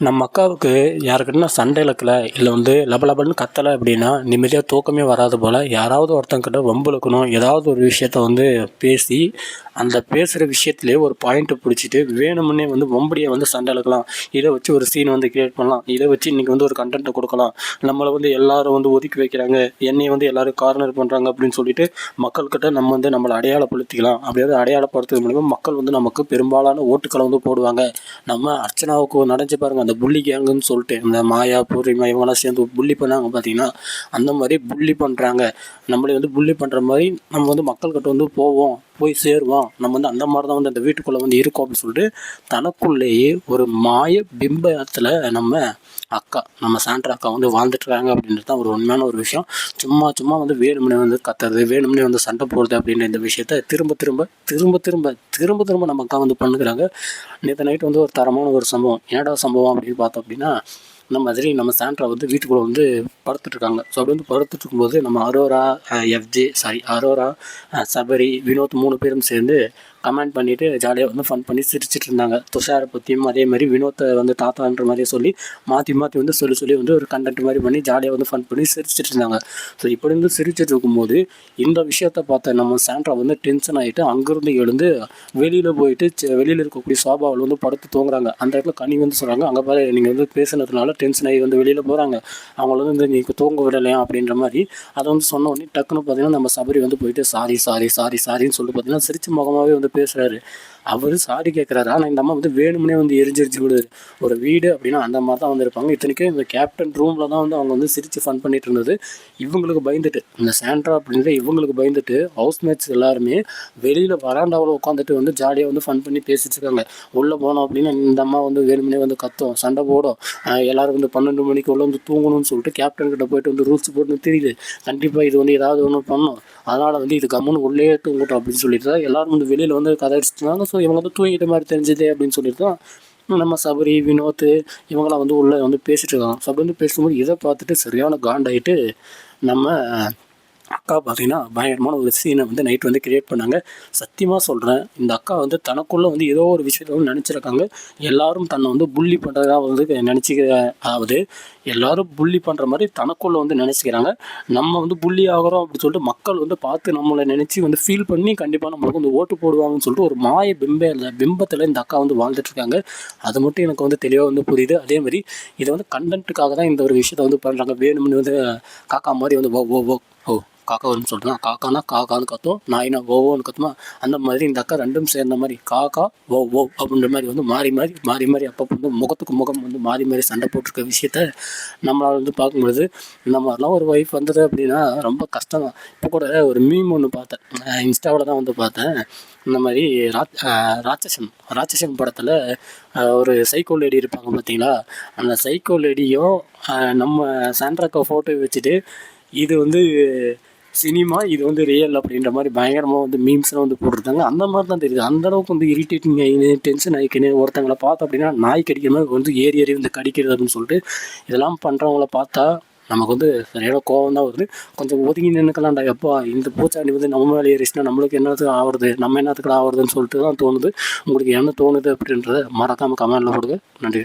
நம்ம அக்காவுக்கு யாருக்கிட்டனா சண்டை இழக்கல இல்லை வந்து லபலபன்னு கத்தலை அப்படின்னா நிம்மதியாக தூக்கமே வராது போல் யாராவது ஒருத்தங்கிட்ட வம்புழுக்கணும் ஏதாவது ஒரு விஷயத்த வந்து பேசி அந்த பேசுகிற விஷயத்துலேயே ஒரு பாயிண்ட்டை பிடிச்சிட்டு வேணுமுன்னே வந்து வம்படியை வந்து சண்டை இழுக்கலாம் இதை வச்சு ஒரு சீன் வந்து கிரியேட் பண்ணலாம் இதை வச்சு இன்றைக்கி வந்து ஒரு கண்டென்ட்டை கொடுக்கலாம் நம்மளை வந்து எல்லோரும் வந்து ஒதுக்கி வைக்கிறாங்க என்னையை வந்து எல்லோரும் கார்னர் பண்ணுறாங்க அப்படின்னு சொல்லிட்டு மக்கள்கிட்ட நம்ம வந்து நம்மளை அடையாளப்படுத்திக்கலாம். அப்படியாவது அடையாளப்படுத்துறது மூலிமா மக்கள் வந்து நமக்கு பெரும்பாலான ஓட்டுக்களை வந்து போடுவாங்க. நம்ம அர்ச்சனாவுக்கு நடந்து பாருங்கள் அந்த புள்ளி கேங்குன்னு சொல்லிட்டு இந்த மாயா பூர்ணிமா இவங்கெல்லாம் சேர்ந்து புள்ளி பண்ணாங்க பார்த்தீங்கன்னா அந்த மாதிரி புள்ளி பண்ணுறாங்க நம்மளே வந்து புள்ளி பண்ணுற மாதிரி நம்ம வந்து மக்கள்கிட்ட வந்து போவோம். போய் சேருவோம் நம்ம வந்து அந்த மாதிரி தான் வந்து அந்த வீட்டுக்குள்ளே வந்து இருக்கோம் அப்படின்னு சொல்லிட்டு தனக்குள்ளேயே ஒரு மாய பிம்பத்தில் நம்ம அக்கா நம்ம சாண்ட்ரா அக்கா வந்து வாழ்ந்துட்டுருக்காங்க அப்படின்றது தான் ஒரு உண்மையான ஒரு விஷயம். சும்மா சும்மா வந்து வேணுமனே வந்து கத்துறது வேணும்னே வந்து சண்டை போடுறது அப்படின்ற இந்த விஷயத்த திரும்ப திரும்ப திரும்ப திரும்ப திரும்ப திரும்ப நம்ம அக்கா வந்து பண்ணுகிறாங்க. நேற்று நைட் வந்து ஒரு தரமான ஒரு சம்பவம். என்னடா சம்பவம் அப்படின்னு பார்த்தோம் அப்படின்னா இந்த மாதிரி நம்ம சாண்ட்ரா வந்து வீட்டுக்குள்ளே வந்து படுத்துட்ருக்காங்க. ஸோ அப்படி வந்து படுத்துட்டு இருக்கும்போது நம்ம அரோரா எஃப்ஜே சாரி அரோரா சபரி வினோத் மூணு பேரும் சேர்ந்து கமெண்ட் பண்ணிவிட்டு ஜாலியாக வந்து ஃபன் பண்ணி சிரிச்சிட்டு இருந்தாங்க துஷாரை பற்றியும் அதே மாதிரி வினோத்தை வந்து தாத்தான்ற மாதிரியே சொல்லி மாற்றி மாற்றி வந்து சொல்லி சொல்லி வந்து ஒரு கண்டென்ட் மாதிரி பண்ணி ஜாலியாக வந்து ஃபன் பண்ணி சிரிச்சிட்டு இருந்தாங்க ஸோ இப்படி வந்து சிரிச்சிட்டு இருக்கும்போது இந்த விஷயத்த பார்த்த நம்ம சாண்ட்ரா வந்து டென்ஷன் ஆகிட்டு அங்கேருந்து எழுந்து வெளியில் போயிட்டு வெளியில் இருக்கக்கூடிய சோபாவில் வந்து படுத்து தூங்குறாங்க. அந்த இடத்துல கனி வந்து சொல்கிறாங்க அங்கே பாரு நீங்கள் வந்து பேசுனதுனால டென்ஷன் ஆகி வந்து வெளியில் போகிறாங்க அவங்கள வந்து நீங்கள் தூங்க விடலையா? அப்படின்ற மாதிரி அதை வந்து சொன்ன உடனே டக்குன்னு பார்த்தீங்கன்னா நம்ம சபரி வந்து போயிட்டு சாரி சாரி சாரி சாரின்னு சொல்லி பார்த்தீங்கன்னா சிரிச்ச முகமாகவே வந்து பேசுகிறாரு அவர் சாரி கேட்குறாரு ஆனால் இந்த அம்மா வந்து வேணும்னே வந்து எரிஞ்செரிச்சு விடுது ஒரு வீடு அப்படின்னா அந்த மாதிரி தான் வந்திருப்பாங்க. இத்தனைக்கும் இந்த கேப்டன் ரூமில் தான் வந்து அவங்க வந்து சிரித்து ஃபன் பண்ணிட்டு இருந்தது. இவங்களுக்கு பயந்துட்டு இந்த சாண்ட்ரா அப்படின்ற இவங்களுக்கு பயந்துட்டு ஹவுஸ்மேட்ஸ் எல்லாருமே வெளியில் வராண்டாவில் உட்காந்துட்டு வந்து ஜாலியாக வந்து ஃபன் பண்ணி பேசிட்டு இருக்காங்க. உள்ளே போனோம் அப்படின்னா இந்த அம்மா வந்து வேணும்னே வந்து கத்தும். சண்டை போடும். எல்லோரும் எல்லாரும் வந்து பன்னெண்டு மணிக்கு உள்ளே வந்து தூங்கணும்னு சொல்லிட்டு கேப்டன் கிட்ட போயிட்டு வந்து ரூல்ஸ் போட்டு தெரியுது. கண்டிப்பாக இது வந்து ஏதாவது ஒன்று பண்ணும். அதனால் வந்து இது கம்முன்னு உள்ளே தூங்கட்டும் அப்படின்னு சொல்லிட்டு தான் எல்லாரும் வந்து வெளியில் வந்து கதை அடிச்சுட்டாங்க இவங்க வந்து தூங்கிட்ட மாதிரி தெரிஞ்சது அப்படின்னு சொல்லிட்டு தான் நம்ம சபரி வினோத் இவங்கெல்லாம் வந்து உள்ளே வந்து பேசிட்டு இருக்காங்க. சபரி வந்து பேசும்போது இதை பார்த்துட்டு சரியான காண்டாயிட்டு நம்ம அக்கா பார்த்தீங்கன்னா பயங்கரமான ஒரு சீனை வந்து நைட் வந்து கிரியேட் பண்ணாங்க. சத்தியமாக சொல்கிறேன் இந்த அக்கா வந்து தனக்குள்ளே வந்து ஏதோ ஒரு விஷயத்த வந்து நினச்சிருக்காங்க. எல்லாரும் தன்னை வந்து புள்ளி பண்ணுறதா வந்து நினச்சிக்க அதாவது எல்லாரும் புள்ளி பண்ணுற மாதிரி தனக்குள்ளே வந்து நினச்சிக்கிறாங்க. நம்ம வந்து புள்ளி ஆகிறோம் அப்படின்னு சொல்லிட்டு மக்கள் வந்து பார்த்து நம்மளை நினச்சி வந்து ஃபீல் பண்ணி கண்டிப்பாக நம்மளுக்கு வந்து ஓட்டு போடுவாங்கன்னு சொல்லிட்டு ஒரு மாய பிம்ப பிம்பத்தில் இந்த அக்கா வந்து வாழ்ந்துட்டுருக்காங்க. அது மட்டும் எனக்கு வந்து தெளிவாக வந்து புரியுது. அதே மாதிரி இதை வந்து கண்டென்ட்டுக்காக தான் இந்த ஒரு விஷயத்த வந்து பண்ணுறாங்க வேணும்னு வந்து காக்கா மாதிரி வந்து ஓ ஓ ஓ ஓ காக்கா வரும்னு சொல்லிட்டு காக்கானா காக்கான்னு கத்தும் நாயினா ஓவோன்னு கத்துமா அந்த மாதிரி இந்த அக்கா ரெண்டும் சேர்ந்த மாதிரி காக்கா ஓ ஓ அப்படின்ற மாதிரி வந்து மாறி மாறி மாறி மாறி அப்பப்போ வந்து முகத்துக்கு முகம் வந்து மாறி மாறி சண்டை போட்டிருக்க விஷயத்த நம்மளால் வந்து பார்க்கும்பொழுது இந்த மாதிரிலாம் ஒரு ஒய்ஃப் வந்தது அப்படின்னா ரொம்ப கஷ்டம் தான். இப்போ கூட ஒரு மீம் ஒன்று பார்த்தேன். இன்ஸ்டாவில் தான் வந்து பார்த்தேன். இந்த மாதிரி ராத் ராட்சசன் ராட்சசன் படத்தில் ஒரு சைக்கோ லேடி இருப்பாங்க பார்த்தீங்களா? அந்த சைக்கோ லேடியும் நம்ம சாண்ட்ராக்கா ஃபோட்டோ வச்சுட்டு இது வந்து சினிமா இது வந்து ரியல் அப்படின்ற மாதிரி பயங்கரமாக வந்து மீம்ஸ்லாம் வந்து போட்டிருந்தாங்க. அந்த மாதிரி தான் தெரியுது. அந்த அளவுக்கு வந்து இரிட்டேட்டிங் ஆகினு டென்ஷன் ஆகிக்கினு ஒருத்தங்களை பார்த்தோம் அப்படின்னா நாய் கடிக்கிற மாதிரி வந்து ஏறி ஏறி வந்து கடிக்கிறது அப்படின்னு சொல்லிட்டு இதெல்லாம் பண்ணுறவங்கள பார்த்தா நமக்கு வந்து சரியான கோவம் தான் வருது. கொஞ்சம் ஒதுங்கி நின்றுக்கலாம்டா எப்போ இந்த பூச்சாண்டி வந்து நம்ம மேலே ஏறிச்சுன்னா நம்மளுக்கு என்னத்துக்கு ஆகுறது நம்ம என்னத்துக்கு ஆகுறதுன்னு சொல்லிட்டு தான் தோணுது. உங்களுக்கு என்ன தோணுது அப்படின்றத மறக்காமல் கமெண்டில் போடுங்க. நன்றி.